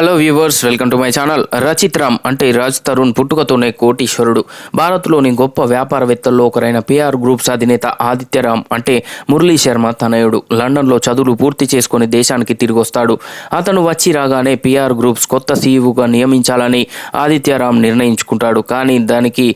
Hello viewers welcome to my channel Rachit Ram అంటే రాజ్ తరుణ్ పుట్టుకతోనే కోటీశ్వరుడు. భారత్లోని గొప్ప వ్యాపారవేత్తల్లో ఒకరైన పిఆర్ గ్రూప్స్ అధినేత ఆదిత్యరామ్ అంటే మురళీ శర్మ తనయుడు. లండన్లో చదువులు పూర్తి చేసుకుని దేశానికి తిరిగి వస్తాడు అతను వచ్చి రాగానే పిఆర్ గ్రూప్స్ కొత్త సీఈఓగా నియమించాలని ఆదిత్యరామ్ నిర్ణయించుకుంటాడు. కానీ దానికి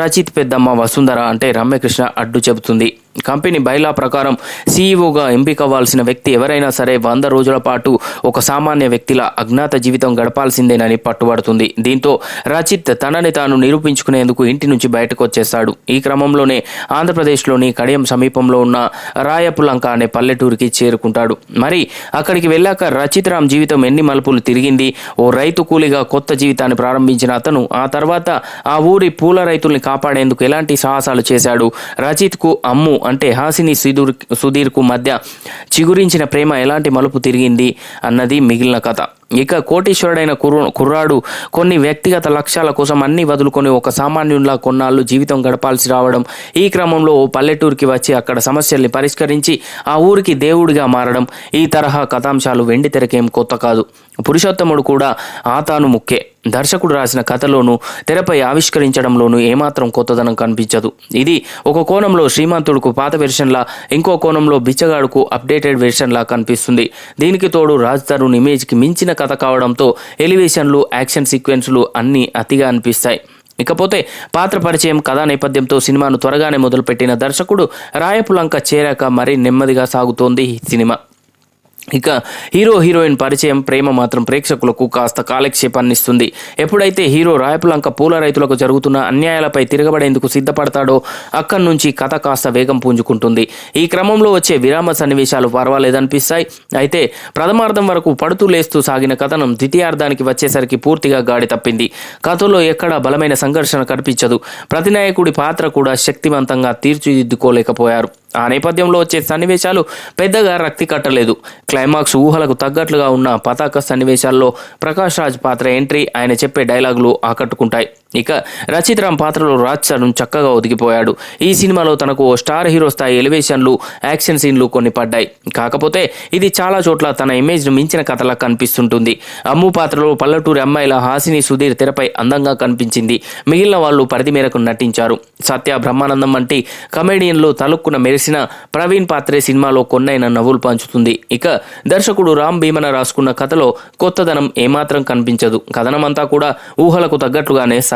రచిత్ పెద్దమ్మ వసుంధర అంటే రమ్యకృష్ణ అడ్డు చెబుతుంది. కంపెనీ బైలా ప్రకారం సీఈఓగా ఎంపికవ్వాల్సిన వ్యక్తి ఎవరైనా సరే వంద రోజుల పాటు ఒక సామాన్య వ్యక్తిలా అజ్ఞాత జీవితం గడపాల్సిందేనని పట్టుబడుతుంది. దీంతో రచిత్ తనని తాను నిరూపించుకునేందుకు ఇంటి నుంచి బయటకు వచ్చేశాడు ఈ క్రమంలోనే ఆంధ్రప్రదేశ్లోని కడియం సమీపంలో ఉన్న రాయపులంక అనే పల్లెటూరికి చేరుకుంటాడు. మరి అక్కడికి వెళ్ళాక రచిత్ రామ్ జీవితం ఎన్ని మలుపులు తిరిగింది? ఓ రైతు కూలీగా కొత్త జీవితాన్ని ప్రారంభించిన అతను ఆ తర్వాత ఆ ఊరి పూల రైతుల్ని కాపాడేందుకు ఎలాంటి సాహసాలు చేశాడు? రచిత్కు అమ్ము అంటే హాసిని సుధీర్ సుధీర్కు మధ్య చిగురించిన ప్రేమ ఎలాంటి మలుపు తిరిగింది అన్నది మిగిలిన కథ. ఇక కోటీశ్వరుడైన కుర్ర కుర్రాడు కొన్ని వ్యక్తిగత లక్ష్యాల కోసం అన్ని వదులుకొని ఒక సామాన్యుల్లా కొన్నాళ్ళు జీవితం గడపాల్సి రావడం. ఈ క్రమంలో ఓ పల్లెటూరికి వచ్చి అక్కడ సమస్యల్ని పరిష్కరించి ఆ ఊరికి దేవుడిగా మారడం ఈ తరహా కథాంశాలు వెండి తెరకేం కొత్త కాదు. పురుషోత్తముడు కూడా ఆ తాను ముక్కే దర్శకుడు రాసిన కథలోనూ తెరపై ఆవిష్కరించడంలోనూ ఏమాత్రం కొత్తదనం కనిపించదు. ఇది ఒక కోణంలో శ్రీమంతుడుకు పాత వెర్షన్లా ఇంకో కోణంలో బిచ్చగాడుకు అప్డేటెడ్ వెర్షన్లా కనిపిస్తుంది. దీనికి తోడు రాజ్ తరుణ్ ఇమేజ్కి మించిన కథ కావడంతో ఎలివేషన్లు యాక్షన్ సీక్వెన్స్లు అన్నీ అతిగా అనిపిస్తాయి. ఇకపోతే పాత్ర పరిచయం కథా నేపథ్యంతో సినిమాను త్వరగానే మొదలుపెట్టిన దర్శకుడు రాయపులంక చేరాక మరీ నెమ్మదిగా సాగుతోంది ఈ సినిమా. ఇక హీరో హీరోయిన్ పరిచయం ప్రేమ మాత్రం ప్రేక్షకులకు కాస్త కాలక్షేపాన్ని ఇస్తుంది ఎప్పుడైతే హీరో రాయపులంక పూల రైతులకు జరుగుతున్న అన్యాయాలపై తిరగబడేందుకు సిద్ధపడతాడో అక్కడి నుంచి కథ కాస్త వేగం పుంజుకుంటుంది. ఈ క్రమంలో వచ్చే విరామ సన్నివేశాలు పర్వాలేదనిపిస్తాయి. అయితే ప్రథమార్థం వరకు పడుతూ లేస్తూ సాగిన కథనం ద్వితీయార్థానికి వచ్చేసరికి పూర్తిగా గాడి తప్పింది. కథలో ఎక్కడా బలమైన సంఘర్షణ కనిపించదు. ప్రతినాయకుడి పాత్ర కూడా శక్తివంతంగా తీర్చిదిద్దుకోలేకపోయారు. ఆ నేపథ్యంలో వచ్చే సన్నివేశాలు పెద్దగా రక్తి కట్టలేదు. క్లైమాక్స్ ఊహలకు తగ్గట్లుగా ఉన్న పతాక సన్నివేశాల్లో ప్రకాష్ రాజ్ పాత్ర ఎంట్రీ ఆయన చెప్పే డైలాగులు ఆకట్టుకుంటాయి. ఇక రచిత్ రామ్ పాత్రలో రాజ్ తరుణ్ చక్కగా ఒదిగిపోయాడు. ఈ సినిమాలో తనకు ఓ స్టార్ హీరో స్థాయి ఎలివేషన్లు యాక్షన్ సీన్లు కొన్ని పడ్డాయి. కాకపోతే ఇది చాలా చోట్ల తన ఇమేజ్ను మించిన కథలా కనిపిస్తుంటుంది. అమ్ము పాత్రలో పల్లెటూరి అమ్మాయిల హాసిని సుధీర్ తెరపై అందంగా కనిపించింది. మిగిలిన వాళ్ళు పరిధి మేరకు నటించారు. సత్య బ్రహ్మానందం వంటి కమెడియన్లు తలుక్కున మెరిసిన ప్రవీణ్ పాత్రే సినిమాలో కొన్నైన నవ్వులు పంచుతుంది. ఇక దర్శకుడు రామ్ భీమన రాసుకున్న కథలో కొత్తదనం ఏమాత్రం కనిపించదు. కథనమంతా కూడా ఊహలకు తగ్గట్లుగానే